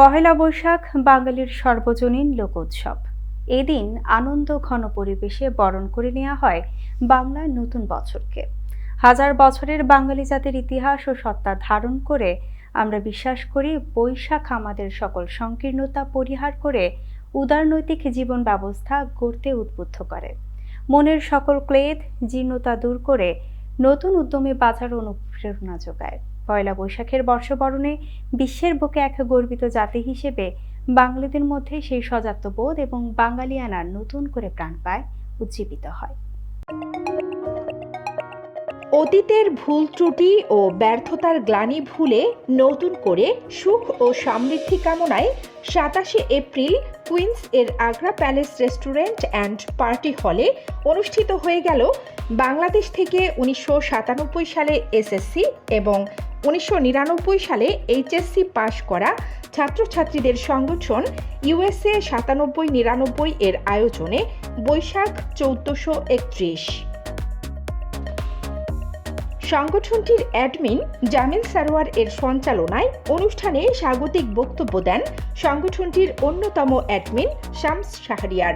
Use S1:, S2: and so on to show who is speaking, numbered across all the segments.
S1: পহেলা বৈশাখ, বাঙালির সর্বজনীন লোকোৎসব। এদিন আনন্দ ঘন পরিবেশে বরণ করে নেওয়া হয় বাংলার নতুন বছরকে। হাজার বছরের বাঙালি জাতির ইতিহাস ও সত্তা ধারণ করে আমরা বিশ্বাস করি বৈশাখ আমাদের সকল সংকীর্ণতা পরিহার করে উদারনৈতিক জীবন ব্যবস্থা গড়তে উদ্বুদ্ধ করে। মনের সকল ক্লেদ, জীর্ণতা দূর করে নতুন উদ্যমে বাজার অনুপ্রেরণা যোগায়। পয়লা বৈশাখের বর্ষবরণে বিশ্বের বুকে এক গর্বিত জাতি হিসেবে বাঙালিদের মধ্যে সেই সজাত্যবোধ এবং বাঙালিয়ানার নতুন করে প্রাণ পায়, উজ্জীবিত হয়।
S2: অতীতের ভুল ত্রুটি ও ব্যর্থতার গ্লানি ভুলে নতুন করে সুখ ও সমৃদ্ধি কামনায় সাতাশে এপ্রিল কুইন্স এর Agra palace restaurant and party হলে অনুষ্ঠিত হয়ে গেল বাংলাদেশ থেকে উনিশশো সাতানব্বই সালে এসএসসি এবং উনিশশো নিরানব্বই সালে এইচএসসি পাশ করা ছাত্রছাত্রীদের সংগঠন ইউএসএ সাতানব্বই নিরানব্বই এর আয়োজনে বৈশাখ চৌদ্দশো একত্রিশ। সংগঠনটির অ্যাডমিন জামিল সারোয়ার এর সঞ্চালনায় অনুষ্ঠানে স্বাগতিক বক্তব্য দেন সংগঠনটির অন্যতম অ্যাডমিন শামস শাহরিয়ার।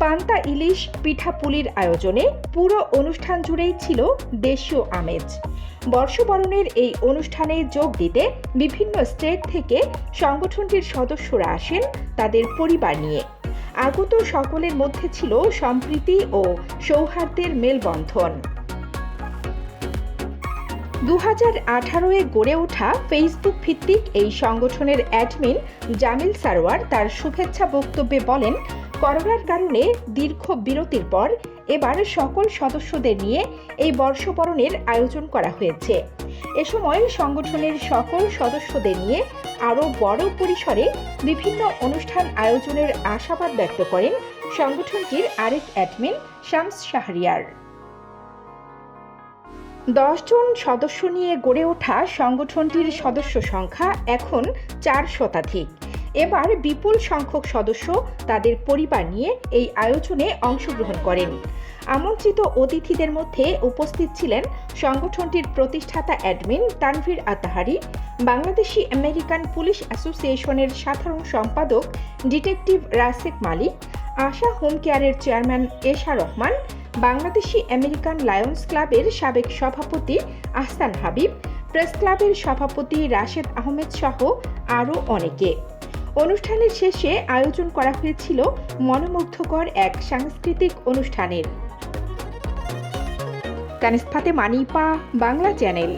S2: পান্তা ইলিশ পিঠাপুলির আয়োজনে পুরো অনুষ্ঠান জুড়েই ছিল দেশীয় আমেজ। বর্ষবরণের এই অনুষ্ঠানে যোগ দিতে বিভিন্ন স্টেট থেকে সংগঠনটির সদস্যরা আসেন তাদের পরিবার নিয়ে। আগত সকলের মধ্যে ছিল সম্প্রীতি ও সৌহার্দ্যের মেলবন্ধন। দু হাজার আঠারোয় গড়ে ওঠা ফেসবুক ভিত্তিক এই সংগঠনের অ্যাডমিন জামিল সারোয়ার তার শুভেচ্ছা বক্তব্যে বলেন, করোনার কারণে দীর্ঘ বিরতির পর এবার সকল সদস্যদের নিয়ে এই বর্ষবরণের আয়োজন করা হয়েছে। এ সময় সংগঠনের সকল সদস্যদের নিয়ে আরও বড় পরিসরে বিভিন্ন অনুষ্ঠান আয়োজনের আশাবাদ ব্যক্ত করেন সংগঠনটির আরেক অ্যাডমিন শামস শাহরিয়ার। দশজন সদস্য নিয়ে গড়ে ওঠা সংগঠনটির সদস্য সংখ্যা এখন চার শতাধিক। এবার বিপুল সংখ্যক সদস্য তাদের পরিবার নিয়ে এই আয়োজনে অংশগ্রহণ করেন। আমন্ত্রিত অতিথিদের মধ্যে উপস্থিত ছিলেন সংগঠনটির প্রতিষ্ঠাতা admin Tanvir Atahari, Bangladeshi American police অ্যাসোসিয়েশনের সাধারণ সম্পাদক ডিটেকটিভ রাসেক মালিক, আশা হোম কেয়ারের chairman Esha Rahman, Bangladeshi American Lions ক্লাবের সাবেক সভাপতি আহসান হাবিব, প্রেস ক্লাবের সভাপতি রাশেদ আহমেদ সহ আরও অনেকে। অনুষ্ঠানের শেষে আয়োজন করা হয়েছিল মনোমুগ্ধকর এক সাংস্কৃতিক অনুষ্ঠানের। কানিস ফাতে মানিপা বাংলা চ্যানেল।